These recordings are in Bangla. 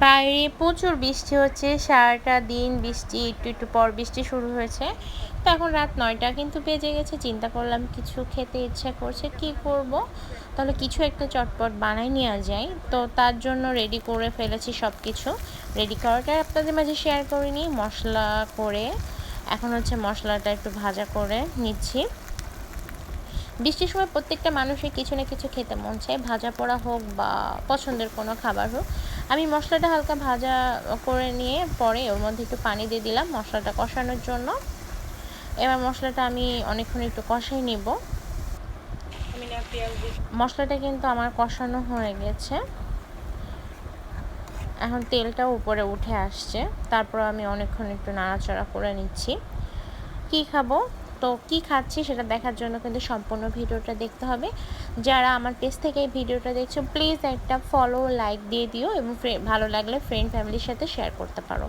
বাইরে প্রচুর বৃষ্টি হচ্ছে, সারাটা দিন বৃষ্টি, একটু একটু পর বৃষ্টি শুরু হয়েছে। তো এখন রাত নয়টা কিন্তু বেজে গেছে, চিন্তা করলাম কিছু খেতে ইচ্ছা করছে, কি করব? তাহলে কিছু একটা চটপট বানাই নেওয়া যায়। তো তার জন্য রেডি করে ফেলেছি সব কিছু রেডি করাটা আপনাদের মাঝে শেয়ার করিনি, মশলা করে, এখন হচ্ছে মশলাটা একটু ভাজা করে নিচ্ছি। বৃষ্টির সময় প্রত্যেকটা মানুষের কিছু না কিছু খেতে মন চায়, ভাজা পোড়া হোক বা পছন্দের কোনো খাবার হোক। আমি মশলাটা হালকা ভাজা করে নিয়ে পরে ওর মধ্যে একটু পানি দিয়ে দিলাম মশলাটা কষানোর জন্য। এবার মশলাটা আমি অনেকক্ষণ একটু কষাই নিব। মশলাটা কিন্তু আমার কষানো হয়ে গেছে। এখন তেলটাও উপরে উঠে আসছে। তারপর আমি অনেকক্ষণ একটু নাড়াচাড়া করে নিচ্ছি। কি খাব? তো কি খাচ্ছি সেটা দেখার জন্য কিন্তু সম্পূর্ণ ভিডিওটা দেখতে হবে। যারা আমার পেজ থেকে এই ভিডিওটা দেখছ প্লিজ একটা ফলো লাইক দিয়ে দিও এবং ভালো লাগলে ফ্রেন্ড ফ্যামিলির সাথে শেয়ার করতে পারো।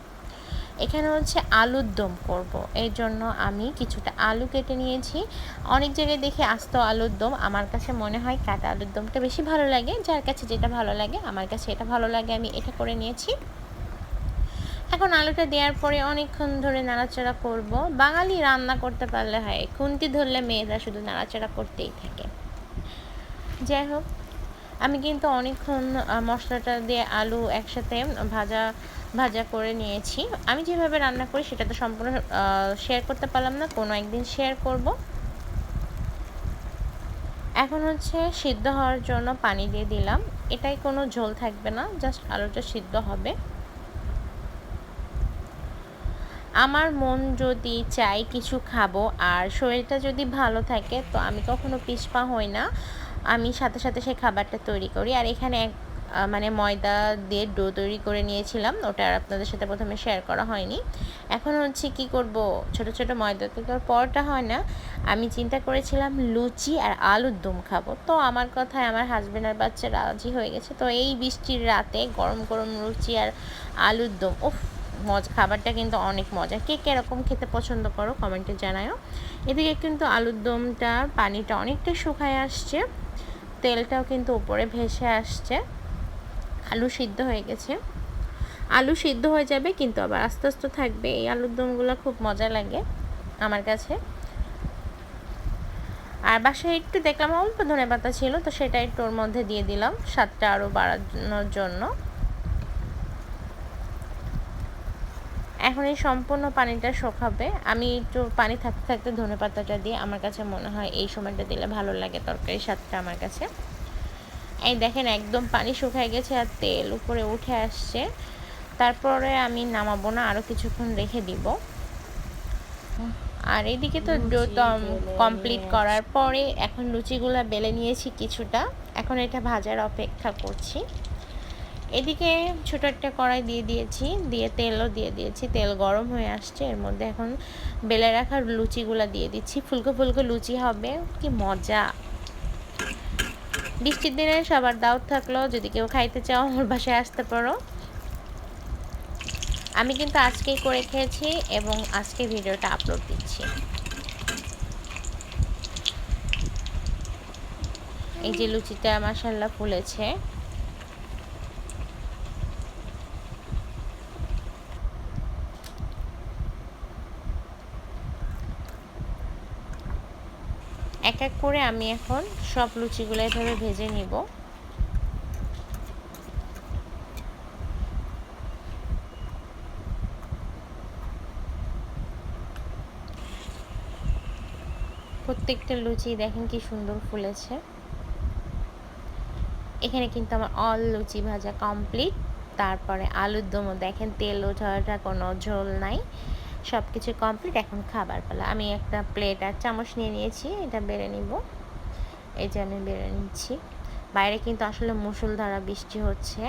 এখানে হচ্ছে আলুর দম করব। এই জন্য আমি কিছুটা আলু কেটে নিয়েছি। অনেক জায়গায় দেখি আস্ত আলুর দম। আমার কাছে মনে হয় কাটা আলুর দমটা বেশি ভালো লাগে। যার কাছে যেটা ভালো লাগে, আমার কাছে এটা ভালো লাগে। আমি এটা করে নিয়েছি। এখন আলুটা দেওয়ার পরে অনেকক্ষণ ধরে নাড়াচাড়া করব। বাঙালি রান্না করতে পারলে হয়, খুন্তি ধরলে মেয়েরা শুধু নাড়াচাড়া করতেই থাকে। যাই হোক, আমি কিন্তু অনেকক্ষণ মশলাটা দিয়ে আলু একসাথে ভাজা ভাজা করে নিয়েছি। আমি যেভাবে রান্না করি সেটা তো সম্পূর্ণ শেয়ার করতে পারলাম না, কোনো একদিন শেয়ার করব। এখন হচ্ছে সিদ্ধ হওয়ার জন্য পানি দিয়ে দিলাম। এটাই কোনো ঝোল থাকবে না জাস্ট আলুটা সিদ্ধ হবে। আমার মন যদি চাই কিছু খাব আর শরীরটা যদি ভালো থাকে, তো আমি কখনো পিসপা হই না। আমি সাথে সাথে সেই খাবারটা তৈরি করি। আর এখানে এক মানে ময়দা দিয়ে ডো তৈরি করে নিয়েছিলাম। ওটা আর আপনাদের সাথে প্রথমে শেয়ার করা হয়নি। এখন হচ্ছে কি করব? ছোট ছোট ময়দা তো তোর পরটা হয় না। আমি চিন্তা করেছিলাম লুচি আর আলুর দম খাব। তো আমার কথায় আমার হাজব্যান্ড আর বাচ্চা রাজি হয়ে গেছে। তো এই বৃষ্টির রাতে গরম গরম লুচি আর আলুর দম ওফ মজা, খাবারটা কিন্তু অনেক মজা কে কীরকম খেতে পছন্দ করো কমেন্টে জানায়ও। এদিকে কিন্তু আলুর দমটা, পানিটা অনেকটা শুকায় আসছে। তেলটাও কিন্তু উপরে ভেসে আসছে। আলু সিদ্ধ হয়ে গেছে। আলু সিদ্ধ হয়ে যাবে কিন্তু আবার আস্তে আস্তে থাকবে। এই আলুর দমগুলো খুব মজা লাগে আমার কাছে। আর বাসায় একটু দেখলাম অল্প ধনে পাতা ছিল, তো সেটা একটু ওর মধ্যে দিয়ে দিলাম। স্বাদটা আরও বাড়ানোর জন্য। এখন এই সম্পূর্ণ পানিটা শোকাবে। আমি একটু পানি থাকতে থাকতে ধনে পাতাটা দিয়ে আমার কাছে মনে হয় এই সময়টা দিলে ভালো লাগে তরকারি স্বাদটা আমার কাছে। এই দেখেন একদম পানি শুকায় গেছে আর তেল উপরে উঠে আসছে। তারপরে আমি নামাবো না আরও কিছুক্ষণ রেখে দিব। আর এদিকে তো কমপ্লিট করার পরে এখন লুচিগুলো বেলে নিয়েছি কিছুটা। এখন এটা ভাজার অপেক্ষা করছি। এদিকে ছোট একটা কড়াই দিয়ে দিয়েছি, দিয়ে তেলও দিয়ে দিয়েছি। তেল গরম হয়ে আসছে, এর মধ্যে এখন বেলে রাখার লুচিগুলো দিয়ে দিচ্ছি। ফুলকো ফুলকো লুচি হবে, কি মজা। বৃষ্টির দিনে সবার দাওয়াত থাকল, যদি কেউ খাইতে চাও আমার বাসায় আসতে পারো। আমি কিন্তু আজকেই করে খেয়েছি এবং আজকে ভিডিওটা আপলোড দিচ্ছি। এই যে লুচিটা মাসাল্লাহ ফুলেছে। এক এক করে আমি এখন সব লুচিগুলো এভাবে ভেজে নিব। প্রত্যেকটা লুচি দেখেন কি সুন্দর ফুলেছে। এখানে কিন্তু আমার অল লুচি ভাজা কমপ্লিট তারপরে আলুর দমও দেখেন তেল ওঠাটা কোনো ঝোল নাই। সব কিছু কমপ্লিট এখন খাবার পালা আমি একটা প্লেট আর চামচ নিয়ে নিয়েছি, এটা বেড়ে নিব। এই যে আমি বেড়ে নিচ্ছি। বাইরে কিন্তু আসলে মুসুলধারা বৃষ্টি হচ্ছে।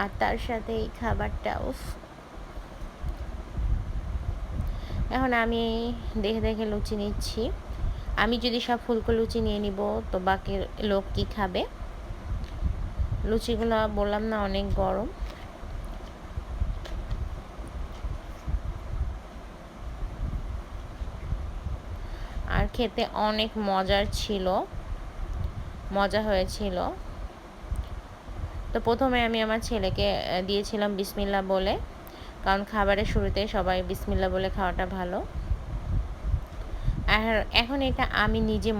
আর তার সাথে এই খাবারটা, উফ। এখন আমি দেখে দেখে লুচি নিচ্ছি। আমি যদি সব ফুলকো লুচি নিয়ে নিব, তো বাকি লোক কি খাবে? লুচিগুলো বললাম না, অনেক গরম আর খেতে অনেক মজার ছিল। মজা হয়েছিল। তো প্রথমে আমি আমার ছেলেকে দিয়েছিলাম বিসমিল্লা বলে, কারণ খাবারের শুরুতে সবাই বিসমিল্লা বলে খাওয়াটা ভালো। আর এখন এটা আমি নিজে